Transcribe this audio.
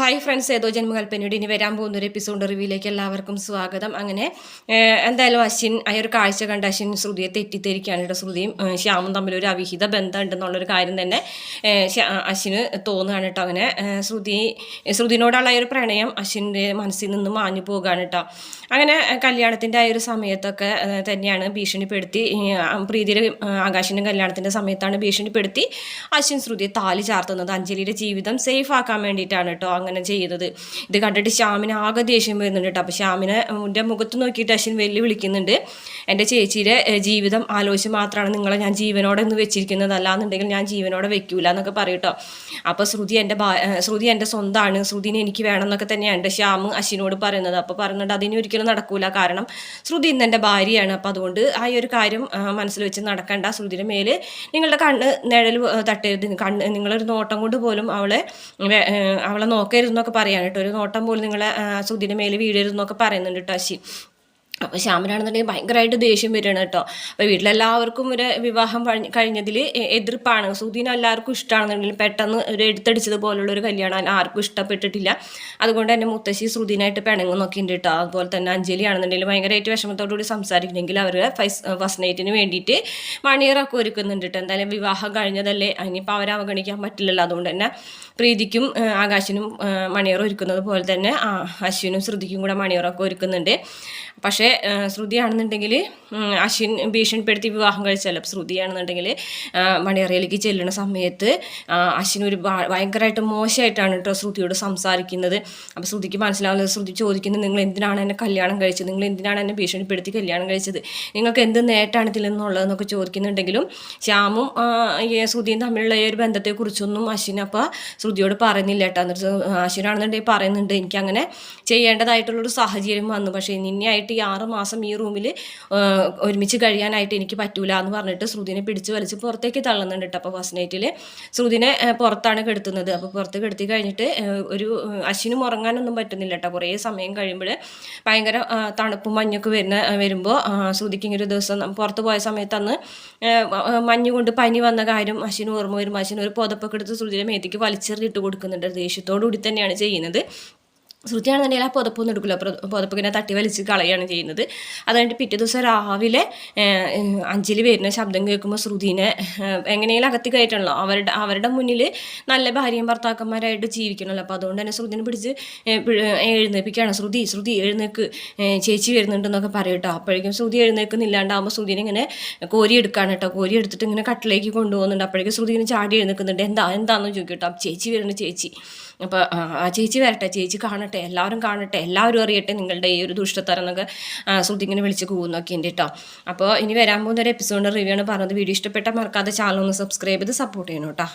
Hi friends ഏതോ ജന്മകൽപ്പനയുടെ ഇനി വരാൻ പോകുന്ന ഒരു എപ്പിസോഡ് റിവ്യൂയിലേക്ക് എല്ലാവർക്കും സ്വാഗതം. അങ്ങനെ എന്തായാലും അശ്വിൻ ഒരു കാഴ്ച കണ്ട് അശ്വിൻ ശ്രുതിയെ തെറ്റിദ്ധരിക്കുകയാണ് കേട്ടോ ശ്രുതിയും ശ്യാമും തമ്മിൽ ഒരു അവിഹിത ബന്ധം ഉണ്ടെന്നുള്ളൊരു കാര്യം തന്നെ അശ്വിന് തോന്നുകയാണ് കേട്ടോ അങ്ങനെ. ശ്രുതി ശ്രുതിനോടുള്ള ഒരു പ്രണയം അശ്വിന്റെ മനസ്സിൽ നിന്ന് മാഞ്ഞു പോകുകയാണ് കേട്ടോ. അങ്ങനെ കല്യാണത്തിന്റെ ആ ഒരു സമയത്തൊക്കെ തന്നെയാണ് ഭീഷണിപ്പെടുത്തി പ്രീതിയുടെ ആകാശിന്റെ കല്യാണത്തിന്റെ സമയത്താണ് ഭീഷണിപ്പെടുത്തി അശ്വിൻ ശ്രുതിയെ താലി ചാർത്തുന്നത്. അഞ്ജലിയുടെ ജീവിതം സേഫ് ആക്കാൻ വേണ്ടിയിട്ടാണ് കേട്ടോ. ചെയ്യുന്നത് ഇത് കണ്ടിട്ട് ശ്യാമിന് ആകെ ദേഷ്യം വരുന്നുണ്ട് കേട്ടോ. അപ്പോൾ ശ്യാമിനെ എന്റെ മുഖത്ത് നോക്കിയിട്ട് അശ്വിൻ വെല്ലു വിളിക്കുന്നുണ്ട് എന്റെ ചേച്ചിയുടെ ജീവിതം ആലോചിച്ച് മാത്രമാണ് നിങ്ങളെ ഞാൻ ജീവനോടെ ഒന്ന് വെച്ചിരിക്കുന്നത്. അല്ലാന്നുണ്ടെങ്കിൽ ഞാൻ ജീവനോടെ വെക്കൂല എന്നൊക്കെ പറയട്ടോ അപ്പോൾ ശ്രുതി എന്റെ ശ്രുതി എന്റെ സ്വന്തമാണ് ശ്രുതിനെ എനിക്ക് വേണം എന്നൊക്കെ തന്നെയാണ് എന്റെ ശ്യാം അശ്വിനോട് പറയുന്നത്. അപ്പോൾ പറയുന്നുണ്ട് അതിന് ഒരിക്കലും നടക്കൂല. കാരണം ശ്രുതി ഇന്ന് എന്റെ ഭാര്യയാണ്. അപ്പോൾ അതുകൊണ്ട് ആ ഒരു കാര്യം മനസ്സിൽ വെച്ച് നടക്കണ്ട. ശ്രുതിയുടെ മേൽ നിങ്ങളുടെ കണ്ണ് നിഴൽ തട്ടരുത്. കണ്ണ് നിങ്ങളൊരു നോട്ടം കൊണ്ട് പോലും അവളെ അവളെ നോക്ക നോക്കരുതെന്നൊക്കെ കേട്ടോ. ഒരു നോട്ടം പോലും നിങ്ങളെ സുധീന്റെ മേലെ വീഴരുതെന്നൊക്കെ പറയുന്നുണ്ട് കേട്ടോ അശ്വിൻ. അപ്പോൾ ശ്യാമനാണെന്നുണ്ടെങ്കിൽ ഭയങ്കരമായിട്ട് ദേഷ്യം വരികയാണ് കേട്ടോ. അപ്പോൾ വീട്ടിലെല്ലാവർക്കും ഒരു വിവാഹം കഴിഞ്ഞതിൽ എതിർപ്പാണ്. സുധീന് എല്ലാവർക്കും ഇഷ്ടമാണെന്നുണ്ടെങ്കിൽ പെട്ടെന്ന് ഒരു എടുത്തടിച്ചത് പോലുള്ള ഒരു കല്യാണം ആർക്കും ഇഷ്ടപ്പെട്ടിട്ടില്ല. അതുകൊണ്ട് തന്നെ മുത്തശ്ശി സുധീനായിട്ട് പിണങ്ങുന്നൊക്കെ ഉണ്ട് കേട്ടോ. അതുപോലെ തന്നെ അഞ്ജലി ആണെന്നുണ്ടെങ്കിൽ ഭയങ്കരമായിട്ട് വിഷമത്തോടു കൂടി സംസാരിക്കുന്നെങ്കിൽ അവർ ഫസ്റ്റ് നൈറ്റിന് വേണ്ടിയിട്ട് മണിയറൊക്കെ ഒരുക്കുന്നുണ്ട് കേട്ടോ. എന്തായാലും വിവാഹം കഴിഞ്ഞതല്ലേ? ഇനിയിപ്പോൾ അവരെ അവഗണിക്കാൻ പറ്റില്ലല്ലോ. അതുകൊണ്ട് തന്നെ പ്രീതിക്കും ആകാശിനും മണിയറൊരുക്കുന്നത് പോലെ തന്നെ അശ്വിനും ശ്രുതിക്കും കൂടെ മണിയറൊക്കെ ഒരുക്കുന്നുണ്ട്. പക്ഷേ ശ്രുതിയാണെന്നുണ്ടെങ്കിൽ അശ്വിൻ ഭീഷണിപ്പെടുത്തി വിവാഹം കഴിച്ചല്ലോ. ശ്രുതിയാണെന്നുണ്ടെങ്കിൽ മണിയറയിലേക്ക് ചെല്ലുന്ന സമയത്ത് അശ്വിൻ ഒരു ഭയങ്കരമായിട്ട് മോശമായിട്ടാണ് കേട്ടോ ശ്രുതിയോട് സംസാരിക്കുന്നത്. അപ്പോൾ ശ്രുതിക്ക് മനസ്സിലാവുന്നത് ശ്രുതി ചോദിക്കുന്നത് നിങ്ങൾ എന്തിനാണ് എന്നെ കല്യാണം കഴിച്ചത്? നിങ്ങൾ എന്തിനാണ് എന്നെ ഭീഷണിപ്പെടുത്തി കല്യാണം കഴിച്ചത്? നിങ്ങൾക്ക് എന്ത് നേട്ടമാണ് ഇതിൽ നിന്നുള്ളതെന്നൊക്കെ ചോദിക്കുന്നുണ്ടെങ്കിലും ശ്യാമും ശ്രുതിയും തമ്മിലുള്ള ഈ ഒരു ബന്ധത്തെക്കുറിച്ചൊന്നും അശ്വിൻ അപ്പോൾ ശ്രുതിയോട് പറയുന്നില്ല കേട്ടോ എന്നിട്ട് അശ്വിനാണെന്നുണ്ടെങ്കിൽ പറയുന്നുണ്ട് എനിക്കങ്ങനെ ചെയ്യേണ്ടതായിട്ടുള്ളൊരു സാഹചര്യം വന്നു. പക്ഷേ നിന്നെയായിട്ട് ഈ ആറ് മാസം ഈ റൂമിൽ ഒരുമിച്ച് കഴിയാനായിട്ട് എനിക്ക് പറ്റൂല എന്ന് പറഞ്ഞിട്ട് ശ്രുതിനെ പിടിച്ച് വലിച്ച് പുറത്തേക്ക് തള്ളുന്നുണ്ട് കേട്ടോ അപ്പോൾ ഫസ്റ്റ് നൈറ്റിൽ ശ്രുതിനെ പുറത്താണ് കെടുത്തുന്നത്. അപ്പോൾ പുറത്ത് കെടുത്തി കഴിഞ്ഞിട്ട് ഒരു അശ്വിനും ഉറങ്ങാനൊന്നും പറ്റുന്നില്ല കേട്ടോ കുറേ സമയം കഴിയുമ്പോൾ ഭയങ്കര തണുപ്പും മഞ്ഞൊക്കെ വരുന്ന വരുമ്പോൾ ശ്രുതിക്ക് ഇങ്ങനെ ഒരു ദിവസം പുറത്ത് പോയ സമയത്ത് അന്ന് മഞ്ഞ് കൊണ്ട് പനി വന്ന കാര്യം അശ്വിന് ഓർമ്മ വരുമ്പോൾ അശ്വിന് ഒരു പുതപ്പൊക്കെ എടുത്ത് ശ്രുതിയുടെ മേത്തേക്ക് വലിച്ചെറിഞ്ഞിട്ട് കൊടുക്കുന്നുണ്ട്. ദേഷ്യത്തോടു കൂടി തന്നെയാണ് ചെയ്യുന്നത്. ശ്രുതിയാണെന്നുണ്ടെങ്കിൽ ആ പുതപ്പൊന്നും എടുക്കില്ല. പുതപ്പ് ഇങ്ങനെ തട്ടി വലിച്ച് കളയാണ് ചെയ്യുന്നത്. അത് കഴിഞ്ഞിട്ട് പിറ്റേ ദിവസം രാവിലെ അഞ്ചിൽ വരുന്ന ശബ്ദം കേൾക്കുമ്പോൾ ശ്രുതിനെ എങ്ങനെയെങ്കിലും അകത്തി കയറ്റണല്ലോ. അവരുടെ അവരുടെ മുന്നിൽ നല്ല ഭാര്യയും ഭർത്താക്കന്മാരായിട്ട് ജീവിക്കണമല്ലോ അപ്പോൾ അതുകൊണ്ട് തന്നെ ശ്രുതിനെ പിടിച്ച് എഴുന്നേപ്പിക്കുകയാണ് ശ്രുതി ശ്രുതി എഴുന്നേക്ക് ചേച്ചി വരുന്നുണ്ടെന്നൊക്കെ പറയും കേട്ടോ. അപ്പോഴേക്കും ശ്രുതി എഴുന്നേക്കുന്നില്ലാണ്ടാകുമ്പോൾ ശ്രുതിനെ ഇങ്ങനെ കോരി എടുക്കുകയാണ് കേട്ടോ. കോരി എടുത്തിട്ട് ഇങ്ങനെ കട്ടിലേക്ക് കൊണ്ടുപോകുന്നുണ്ട്. അപ്പോഴേക്കും ശ്രുതി ഇങ്ങനെ ചാടി എഴുന്നേൽക്കുന്നുണ്ട്. എന്താ എന്താണെന്ന് ചോദിക്കും കേട്ടോ. ചേച്ചി വരുന്നുണ്ട് ചേച്ചി. അപ്പോൾ ആ ചേച്ചി വരട്ടെ. ചേച്ചി കാണട്ടെ. എല്ലാവരും കാണട്ടെ എല്ലാവരും അറിയട്ടെ നിങ്ങളുടെ ഈ ഒരു ദുഷ്ടത്തരം എന്നൊക്കെ ആ, ശ്രുതി ഇങ്ങനെ വിളിച്ച് പോകുന്നൊക്കെ ഉണ്ട് കേട്ടോ അപ്പോൾ ഇനി വരാൻ പോകുന്ന ഒരു എപ്പിസോഡിന്റെ റിവ്യൂ ആണ് പറഞ്ഞത്. വീഡിയോ ഇഷ്ടപ്പെട്ടാൽ മറക്കാതെ ചാനൽ ഒന്ന് സബ്സ്ക്രൈബ് ചെയ്ത് സപ്പോർട്ട് ചെയ്യണം കേട്ടോ